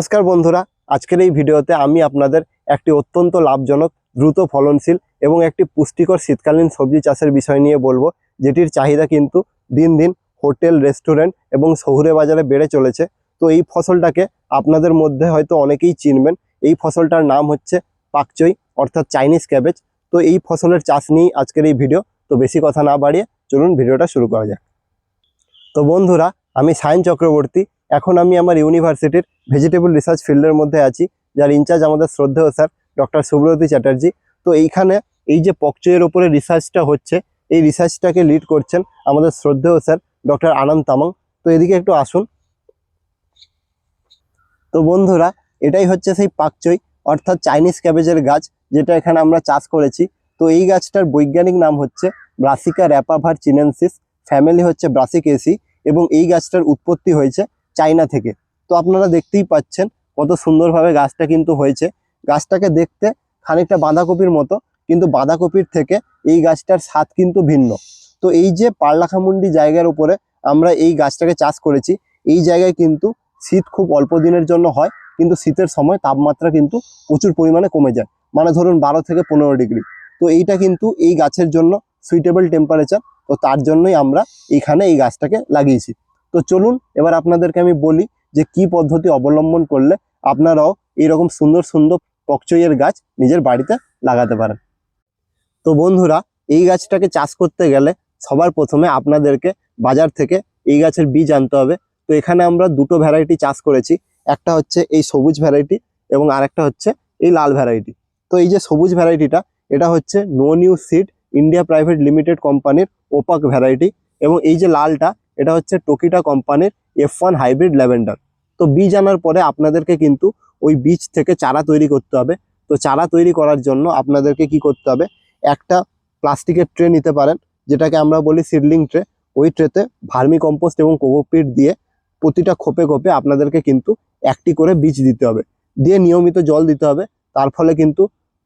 নমস্কার বন্ধুরা, আজকের এই ভিডিওতে আমি আপনাদের একটি অত্যন্ত লাভজনক, দ্রুত ফলনশীল এবং একটি পুষ্টিকর শীতকালীন সবজি চাষের বিষয় নিয়ে বলব, যেটির চাহিদা কিন্তু দিন দিন হোটেল, রেস্টুরেন্ট এবং শহুরে বাজারে বেড়ে চলেছে। তো এই ফসলটাকে আপনাদের মধ্যে হয়তো অনেকেই চিনবেন, এই ফসলটার নাম হচ্ছে পাকচই, অর্থাৎ চাইনিজ ক্যাবেজ। তো এই ফসলের চাষ নিয়েই আজকের এই ভিডিও। তো বেশি কথা না বাড়িয়ে চলুন ভিডিওটা শুরু করা যাক। তো বন্ধুরা আমি সায়ন চক্রবর্তী। এখন আমি আমার ইউনিভার্সিটির ভেজিটেবল রিসার্চ ফিল্ডের মধ্যে আছি, যার ইনচার্জ আমাদের শ্রদ্ধেয় স্যার, ডক্টর সুব্রতী চ্যাটার্জি। তো এইখানে এই যে পকচয়ের ওপরে রিসার্চটা হচ্ছে, এই রিসার্চটাকে লিড করছেন আমাদের শ্রদ্ধেয় স্যার, ডক্টর আনন্দ তামাং। তো এদিকে একটু আসুন। তো বন্ধুরা, এটাই হচ্ছে সেই পাকচই, অর্থাৎ চাইনিজ ক্যাবেজের গাছ, যেটা এখানে আমরা চাষ করেছি। তো এই গাছটার বৈজ্ঞানিক নাম হচ্ছে ব্রাসিকা র্যাপাভার চিনেন্সিস, ফ্যামিলি হচ্ছে ব্রাসিকেসি। এবং এই গাছটার উৎপত্তি হয়েছে চাইনা থেকে। তো আপনারা দেখতেই পাচ্ছেন কত সুন্দরভাবে গাছটা কিন্তু হয়েছে। গাছটাকে দেখতে খানিকটা বাঁধাকপির মতো, কিন্তু বাঁধাকপির থেকে এই গাছটার স্বাদ কিন্তু ভিন্ন। তো এই যে পারলাখামুন্ডি জায়গার উপরে আমরা এই গাছটাকে চাষ করেছি, এই জায়গায় কিন্তু শীত খুব অল্প দিনের জন্য হয়, কিন্তু শীতের সময় তাপমাত্রা কিন্তু প্রচুর পরিমাণে কমে যায়। মানে ধরুন বারো থেকে পনেরো ডিগ্রি। তো এইটা কিন্তু এই গাছের জন্য সুইটেবল টেম্পারেচার তো তার জন্যই আমরা এখানে এই গাছটাকে লাগিয়েছি। তো চলুন, এবার আপনাদেরকে আমি বলি যে কি পদ্ধতি অবলম্বন করলে আপনারাও এইরকম সুন্দর সুন্দর পকচইয়ের গাছ নিজের বাড়িতে লাগাতে পারেন। তো বন্ধুরা, এই গাছটাকে চাষ করতে গেলে সবার প্রথমে আপনাদেরকে বাজার থেকে এই গাছের বীজ আনতে হবে। তো এখানে আমরা দুটো ভ্যারাইটি চাষ করেছি, একটা হচ্ছে এই সবুজ ভ্যারাইটি এবং আরেকটা হচ্ছে এই লাল ভ্যারাইটি তো এই যে সবুজ ভ্যারাইটিটা এটা হচ্ছে no new seed India private limited কোম্পানির ওপাক ভ্যারাইটি এবং এই যে লালটা, এটা হচ্ছে টোকিটা কোম্পানির এফ ওয়ান হাইব্রিড ল্যাভেন্ডার তো বীজ আনার পরে আপনাদেরকে কিন্তু ওই বীজ থেকে চারা তৈরি করতে হবে। তো চারা তৈরি করার জন্য আপনাদেরকে কি করতে হবে? একটা প্লাস্টিকের ট্রে নিতে পারেন, যেটাকে আমরা বলি সিডলিং ট্রে। ওই ট্রেতে ভার্মি কম্পোস্ট এবং কোকোপিট দিয়ে প্রতিটা খোপে খোপে আপনাদেরকে কিন্তু একটি করে বীজ দিতে হবে। দিয়ে নিয়মিত জল দিতে হবে, তার ফলে কিন্তু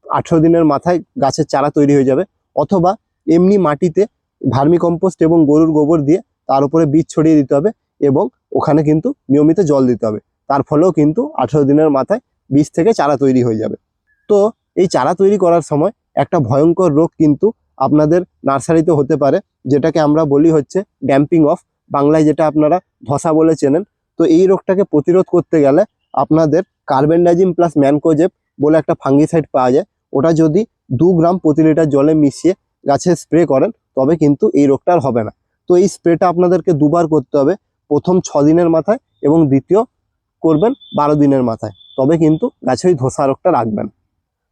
আঠেরো দিনের মাথায় গাছের চারা তৈরি হয়ে যাবে। অথবা এমনি মাটিতে ভার্মি কম্পোস্ট এবং গরুর গোবর দিয়ে তার উপরে বীজ ছড়িয়ে দিতে হবে এবং ওখানে কিন্তু নিয়মিত জল দিতে হবে। তার ফলেও কিন্তু আঠেরো দিনের মাথায় বীজ থেকে চারা তৈরি হয়ে যাবে। তো এই চারা তৈরি করার সময় একটা ভয়ঙ্কর রোগ কিন্তু আপনাদের নার্সারিতে হতে পারে, যেটাকে আমরা বলি হচ্ছে ড্যাম্পিং অফ, বাংলায় যেটা আপনারা ধসা বলে চেনেন। তো এই রোগটাকে প্রতিরোধ করতে গেলে আপনাদের কার্বেন্ডাজিম প্লাস ম্যানকোজেব বলে একটা ফাঙ্গিসাইড পাওয়া যায়। ওটা যদি দু গ্রাম প্রতি লিটার জলে মিশিয়ে গাছে স্প্রে করেন, তবে কিন্তু এই রোগটা আর হবে না। তো এই স্প্রেটা আপনাদেরকে দুবার করতে হবে। প্রথম ছ দিনের মাথায় এবং দ্বিতীয় করবেন বারো দিনের মাথায়। তবে কিন্তু গাছে ওই ধসা রোগটা রাখবেন।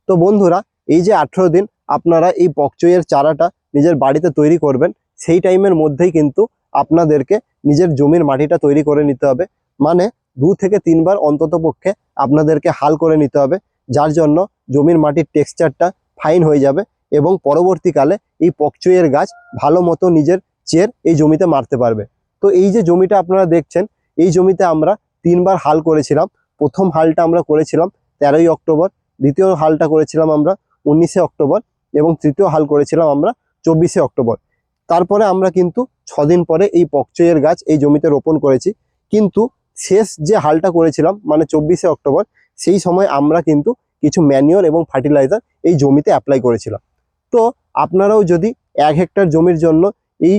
তো বন্ধুরা, এই যে আঠেরো দিন আপনারা এই পকচইয়ের চারাটা নিজের বাড়িতে তৈরি করবেন, সেই টাইমের মধ্যেই কিন্তু আপনাদেরকে নিজের জমির মাটিটা তৈরি করে নিতে হবে। মানে দু থেকে তিনবার অন্তত পক্ষে আপনাদেরকে হাল করে নিতে হবে, যার জন্য জমির মাটির টেক্সচারটা ফাইন হয়ে যাবে এবং পরবর্তীকালে এই পকচইয়ের গাছ ভালো মতো নিজের চের এই জমিতে মারতে পারবে। তো এই যে জমিটা আপনারা দেখছেন, এই জমিতে আমরা তিনবার হাল করেছিলাম। প্রথম হালটা আমরা করেছিলাম তেরোই অক্টোবর, দ্বিতীয় হালটা করেছিলাম আমরা উনিশে অক্টোবর এবং তৃতীয় হাল করেছিলাম আমরা চব্বিশে অক্টোবর। তারপরে আমরা কিন্তু ছদিন পরে এই পকচইয়ের গাছ এই জমিতে রোপণ করেছি। কিন্তু শেষ যে হালটা করেছিলাম মানে চব্বিশে অক্টোবর, সেই সময় আমরা কিন্তু কিছু ম্যানিওর এবং ফার্টিলাইজার এই জমিতে অ্যাপ্লাই করেছিলাম। তো আপনারাও যদি এক হেক্টর জমির জন্য এই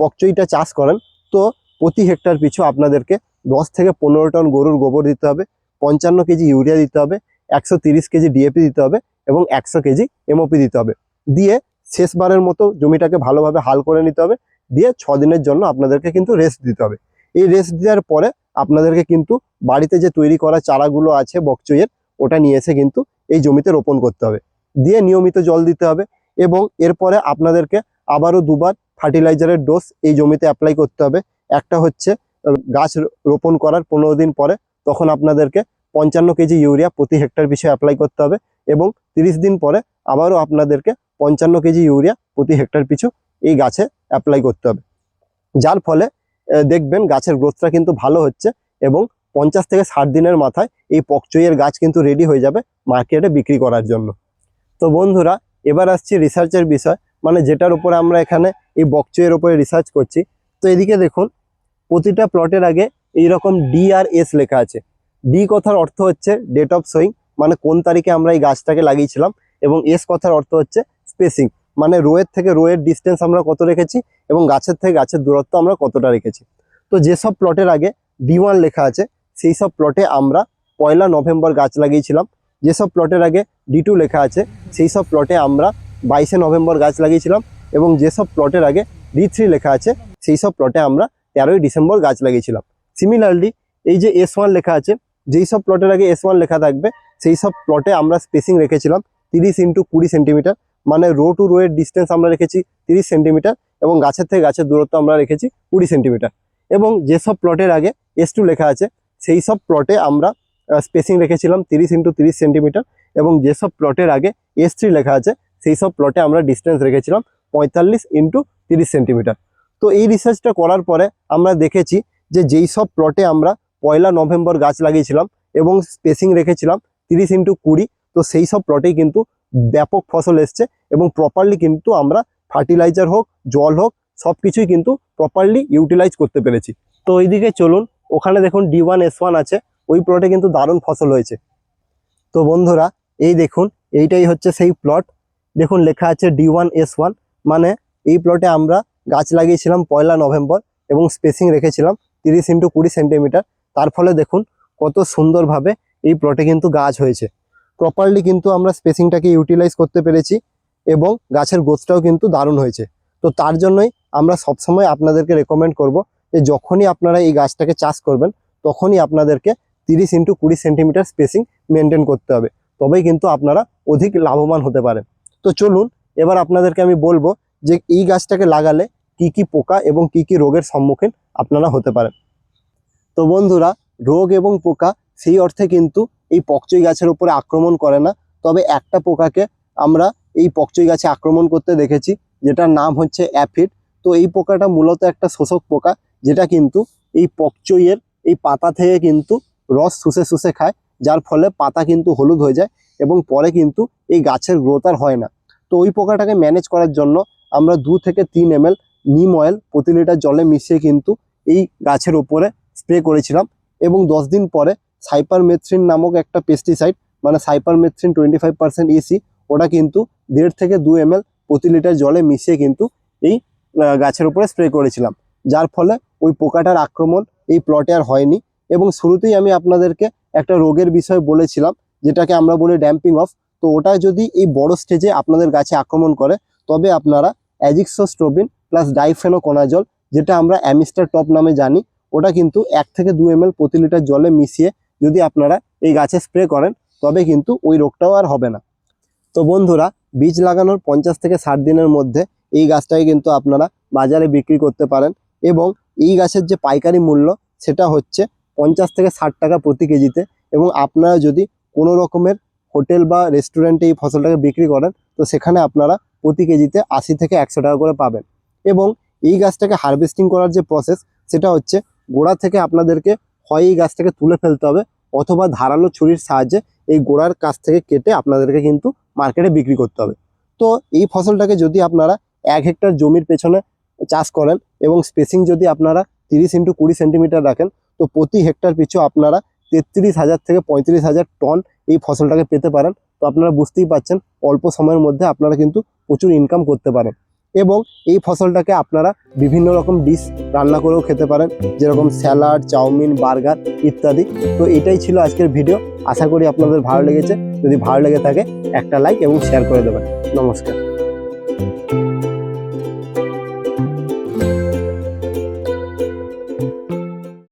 পকচইটা চাষ করেন, তো প্রতি হেক্টর পিছু আপনাদেরকে দশ থেকে পনেরো টন গরুর গোবর দিতে হবে, পঞ্চান্ন কেজি ইউরিয়া দিতে হবে, একশো কেজি ডিএপি দিতে হবে এবং একশো কেজি এমওপি দিতে হবে। দিয়ে শেষবারের মতো জমিটাকে ভালোভাবে হাল করে নিতে হবে, দিয়ে ছ দিনের জন্য আপনাদেরকে কিন্তু রেস্ট দিতে হবে। এই রেস্ট দেওয়ার পরে আপনাদেরকে কিন্তু বাড়িতে যে তৈরি করা চারাগুলো আছে বকচইয়ের ওটা নিয়ে এসে কিন্তু এই জমিতে রোপণ করতে হবে। দিয়ে নিয়মিত জল দিতে হবে এবং এরপরে আপনাদেরকে আবারও দুবার ফার্টিলাইজারের ডোজ এই জমিতে অ্যাপ্লাই করতে হবে। একটা হচ্ছে গাছ রোপণ করার পনেরো দিন পরে তখন আপনাদেরকে পঞ্চান্ন কেজি ইউরিয়া প্রতি হেক্টর পিছিয়ে অ্যাপ্লাই করতে হবে এবং তিরিশ দিন পরে আবারও আপনাদেরকে পঞ্চান্ন কেজি ইউরিয়া প্রতি হেক্টর পিছু এই গাছে অ্যাপ্লাই করতে হবে। যার ফলে দেখবেন গাছের গ্রোথটা কিন্তু ভালো হচ্ছে এবং পঞ্চাশ থেকে ষাট দিনের মাথায় এই পকচইয়ের গাছ কিন্তু রেডি হয়ে যাবে মার্কেটে বিক্রি করার জন্য। তো বন্ধুরা, এবার আসছি রিসার্চের বিষয় মানে যেটার উপরে আমরা এখানে এই বকচইয়ের উপরে রিসার্চ করছি। তো এদিকে দেখুন, প্রতিটা প্লটের আগে এইরকম ডি আর এস লেখা আছে। ডি কথার অর্থ হচ্ছে ডেট অফ সোয়িং মানে কোন তারিখে আমরা এই গাছটাকে লাগিয়েছিলাম, এবং এস কথার অর্থ হচ্ছে স্পেসিং মানে রোয়ের থেকে রোয়ের ডিস্টেন্স আমরা কত রেখেছি, এবং গাছের থেকে গাছের দূরত্ব আমরা কতটা রেখেছি। তো যেসব প্লটের আগে ডি ওয়ান লেখা আছে সেই সব প্লটে আমরা পয়লা নভেম্বর গাছ লাগিয়েছিলাম। যেসব প্লটের আগে ডি টু লেখা আছে, সেই সব প্লটে আমরা বাইশে নভেম্বর গাছ লাগিয়েছিলাম এবং যেসব প্লটের আগে ডি থ্রি লেখা আছে, সেই সব প্লটে আমরা তেরোই ডিসেম্বর গাছ লাগিয়েছিলাম। সিমিলারলি এই যে এস ওয়ান লেখা আছে, যেই সব প্লটের আগে এস ওয়ান লেখা থাকবে, সেই সব প্লটে আমরা স্পেসিং রেখেছিলাম তিরিশ ইন্টু কুড়ি সেন্টিমিটার মানে রো টু রো এর ডিস্টেন্স আমরা রেখেছি তিরিশ সেন্টিমিটার এবং গাছের থেকে গাছের দূরত্ব আমরা রেখেছি কুড়ি সেন্টিমিটার এবং যেসব প্লটের আগে এস টু লেখা আছে সেই সব প্লটে আমরা স্পেসিং রেখেছিলাম তিরিশ ইন্টু তিরিশ সেন্টিমিটার এবং যেসব প্লটের আগে এস লেখা আছে, সেই সব প্লটে আমরা ডিস্টেন্স রেখেছিলাম পঁয়তাল্লিশ ইন্টু তিরিশ সেন্টিমিটার তো এই রিসার্চটা করার পরে আমরা দেখেছি যে যেই সব প্লটে আমরা পয়লা নভেম্বর গাছ লাগিয়েছিলাম এবং স্পেসিং রেখেছিলাম তিরিশ ইন্টু কুড়ি, তো সেই সব প্লটেই কিন্তু ব্যাপক ফসল এসছে এবং প্রপারলি কিন্তু আমরা ফার্টিলাইজার হোক, জল হোক সব কিছুই কিন্তু প্রপারলি ইউটিলাইজ করতে পেরেছি। তো ওইদিকে চলুন ওখানে দেখুন ডি ওয়ান এস ওয়ান আছে, ওই প্লটে কিন্তু দারুণ ফসল হয়েছে। তো বন্ধুরা, এই দেখুন, এইটাই হচ্ছে সেই প্লট দেখুন, লেখা আছে ডি ওয়ান এস ওয়ান মানে এই প্লটে আমরা গাছ লাগিয়েছিলাম পয়লা নভেম্বর এবং স্পেসিং রেখেছিলাম তিরিশ ইন্টু কুড়ি সেন্টিমিটার। তার ফলে দেখুন, কত সুন্দরভাবে এই প্লটে কিন্তু গাছ হয়েছে। প্রপারলি কিন্তু আমরা স্পেসিংটাকে ইউটিলাইজ করতে পেরেছি এবং গাছের গ্রোথটাও কিন্তু দারুণ হয়েছে। তো তার জন্যই আমরা সবসময় আপনাদেরকে রেকমেন্ড করব যে যখনই আপনারা এই গাছটাকে চাষ করবেন, তখনই আপনাদেরকে তিরিশ ইন্টু কুড়ি সেন্টিমিটার স্পেসিং মেনটেন করতে হবে। তবেই কিন্তু আপনারা অধিক লাভবান হতে পারেন। তো চলুন, এবার আপনাদেরকে আমি বলব যে এই গাছটাকে লাগালে কি কি পোকা এবং কি কি রোগের সম্মুখীন আপনারা হতে পারেন। তো বন্ধুরা, রোগ এবং পোকা সেই অর্থে কিন্তু এই পকচই গাছের উপরে আক্রমণ করে না। তবে একটা পোকাকে আমরা এই পকচই গাছে আক্রমণ করতে দেখেছি, যেটার নাম হচ্ছে অ্যাফিড। তো এই পোকাটা মূলত একটা শোষক পোকা। যেটা কিন্তু এই পকচইয়ের এই পাতা থেকে কিন্তু রস শুষে শুষে খায়, যার ফলে পাতা কিন্তু হলুদ হয়ে যায় এবং পরে কিন্তু এই গাছের গ্রোথ আর হয় না। তো ওই পোকাটাকে ম্যানেজ করার জন্য আমরা দু থেকে তিন এম নিম অয়েল প্রতি লিটার জলে মিশিয়ে কিন্তু এই গাছের ওপরে স্প্রে করেছিলাম এবং দশ দিন পরে সাইপারমেথ্রিন নামক একটা পেস্টিসাইড মানে cypermethrin twenty five percent EC ওটা কিন্তু দেড় থেকে দু এম প্রতি লিটার জলে মিশিয়ে কিন্তু এই গাছের উপরে স্প্রে করেছিলাম। যার ফলে ওই পোকাটার আক্রমণ এই প্লটে আর হয়নি। এবং শুরুতেই আমি আপনাদেরকে একটা রোগের বিষয় বলেছিলাম, যেটাকে আমরা বলি ড্যাম্পিং অফ তো ওটা যদি এই বড় স্টেজে আপনাদের গাছে আক্রমণ করে, তবে আপনারা অ্যাজিক্সোস্ট্রোবিন প্লাস ডাইফেনোকোনাজল যেটা আমরা অ্যামিস্টার টপ নামে জানি, ওটা কিন্তু এক থেকে দু এম প্রতি লিটার জলে মিশিয়ে যদি আপনারা এই গাছে স্প্রে করেন, তবে কিন্তু ওই রোগটাও আর হবে না। তো বন্ধুরা, বীজ লাগানোর পঞ্চাশ থেকে ষাট দিনের মধ্যে এই গাছটাকে কিন্তু আপনারা বাজারে বিক্রি করতে পারেন এবং এই গাছের যে পাইকারি মূল্য, সেটা হচ্ছে পঞ্চাশ থেকে ষাট টাকা প্রতি কেজিতে এবং আপনারা যদি কোনো রকমের হোটেল বা রেস্টুরেন্টে এই ফসলটাকে বিক্রি করেন, তো সেখানে আপনারা প্রতি কেজিতে আশি থেকে একশো টাকা করে পাবেন। এবং এই গাছটাকে হারভেস্টিং করার যে প্রসেস, সেটা হচ্ছে গোড়া থেকে আপনাদেরকে হয় এই গাছটাকে তুলে ফেলতে হবে অথবা ধারালো ছুরির সাহায্যে এই গোড়ার কাছ থেকে কেটে আপনাদেরকে কিন্তু মার্কেটে বিক্রি করতে হবে। তো এই ফসলটাকে যদি আপনারা এক হেক্টর জমির পেছনে চাষ করেন এবং স্পেসিং যদি আপনারা তিরিশ ইন্টু কুড়ি সেন্টিমিটার রাখেন, তো প্রতি হেক্টর পিছু আপনারা তেত্রিশ হাজার থেকে পঁয়ত্রিশ হাজার টন এই ফসলটাকে পেতে পারেন। তো আপনারা বুঝতেই পাচ্ছেন অল্প সময়ের মধ্যে আপনারা কিন্তু প্রচুর ইনকাম করতে পারেন। এবং এই ফসলটাকে আপনারা বিভিন্ন রকম ডিশ রান্না করেও খেতে পারেন, যেরকম স্যালাড চাউমিন বার্গার ইত্যাদি। তো এটাই ছিল আজকের ভিডিও আশা করি আপনাদের ভালো লেগেছে। যদি ভালো লেগে থাকে, একটা লাইক এবং শেয়ার করে দেবেন। নমস্কার।